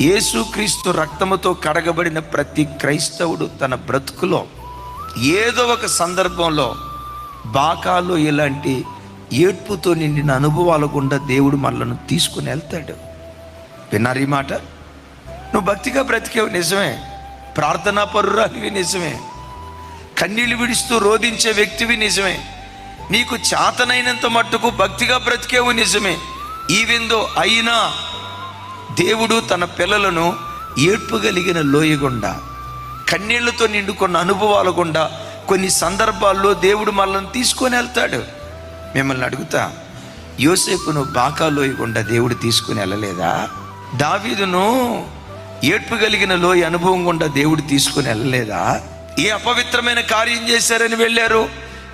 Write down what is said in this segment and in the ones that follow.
యేసుక్రీస్తు రక్తముతో కడగబడిన ప్రతి క్రైస్తవుడు తన బ్రతుకులో ఏదో ఒక సందర్భంలో బాకాలో ఇలాంటి ఏడ్పుతో నిండిన అనుభవాల గుండా దేవుడు మనలను తీసుకుని వెళ్తాడు. విన్నారు ఈ మాట? నువ్వు భక్తిగా బ్రతికేవు నిజమే. ప్రార్థనా పరురాలివి నిజమే. కన్నీళ్ళు విడుస్తూ రోధించే వ్యక్తివి నిజమే. నీకు చేతనైనంత మట్టుకు భక్తిగా బ్రతికేవు నిజమే. ఈవెందో అయినా దేవుడు తన పిల్లలను ఏడ్పు కలిగిన లోయగుండా కన్నీళ్ళతో నిండుకున్న అనుభవాల గుండా కొన్ని సందర్భాల్లో దేవుడు మనల్ని తీసుకొని వెళ్తాడు. మిమ్మల్ని అడుగుతా యోసేపును బాకా లోయగుండా దేవుడు తీసుకుని వెళ్ళలేదా? దావీదును ఏడ్పు కలిగిన లోయ అనుభవం గుండా దేవుడు తీసుకుని వెళ్ళలేదా? ఏ అపవిత్రమైన కార్యం చేశారని వెళ్ళారు?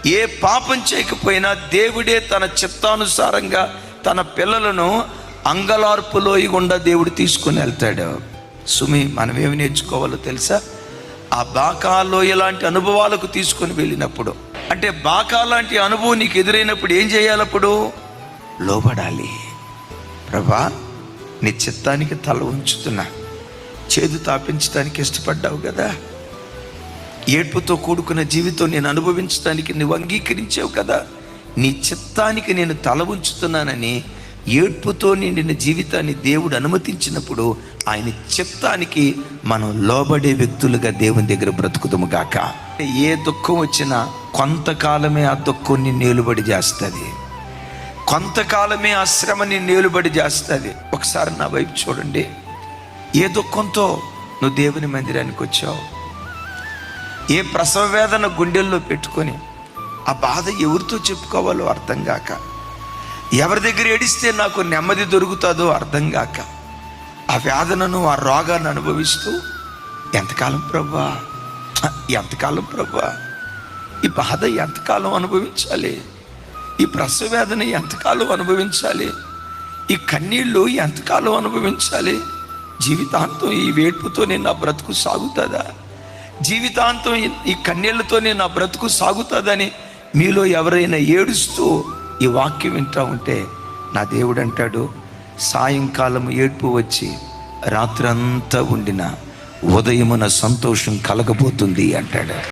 ఏ పాపం చేయకపోయినా దేవుడే తన చిత్తానుసారంగా తన పిల్లలను అంగలార్పులోయి గుండా దేవుడు తీసుకుని వెళ్తాడు. సుమి మనం ఏమి నేర్చుకోవాలో తెలుసా? ఆ బాకాలో ఇలాంటి అనుభవాలకు తీసుకొని వెళ్ళినప్పుడు. అంటే బాకా లాంటి అనుభవం నీకు ఎదురైనప్పుడు ఏం చేయాలప్పుడు లోబడాలి. ప్రభా నీ చిత్తానికి తల ఉంచుతున్నా. చేదు తాపించడానికి ఇష్టపడ్డావు కదా? ఏడ్పుతో కూడుకున్న జీవితం నేను అనుభవించడానికి నువ్వు అంగీకరించావు కదా? నీ చిత్తానికి నేను తల ఉంచుతున్నానని ఏడ్పుతో నిండిన జీవితాన్ని దేవుడు అనుమతించినప్పుడు ఆయన చిత్తానికి మనం లోబడే వ్యక్తులుగా దేవుని దగ్గర బ్రతుకుతాము గాక. ఏ దుఃఖం వచ్చినా కొంతకాలమే ఆ దుఃఖాన్ని నిన్ను నిలుబడి చేస్తుంది. కొంతకాలమే ఆ శ్రమని నేలుబడి చేస్తుంది. ఒకసారి నా వైపు చూడండి. ఏ దుఃఖంతో నువ్వు దేవుని మందిరానికి వచ్చావు? ఏ ప్రసవ వేదన గుండెల్లో పెట్టుకొని ఆ బాధ ఎవరితో చెప్పుకోవాలో అర్థం కాక ఎవరి దగ్గర ఏడిస్తే నాకు నెమ్మది దొరుకుతుందో అర్థం కాక ఆ వేదనను ఆ రోగాన్ని అనుభవిస్తూ ఎంతకాలం ప్రభా? ఎంతకాలం ప్రభా? ఈ బాధ ఎంతకాలం అనుభవించాలి? ఈ ప్రసవేదన ఎంతకాలం అనుభవించాలి? ఈ కన్నీళ్ళు ఎంతకాలం అనుభవించాలి? జీవితాంతం ఈ వేడ్పుతో నా బ్రతుకు సాగుతుందా? జీవితాంతం ఈ- ఈ కన్నీళ్ళతోనే నా బ్రతుకు సాగుతుందని మీలో ఎవరైనా ఏడుస్తూ ఈ వాక్యం వింటా ఉంటే నా దేవుడు అంటాడు సాయంకాలం ఏడ్పు వచ్చి రాత్రంతా ఉండిన ఉదయమున సంతోషం కలగబోతుంది అంటాడు.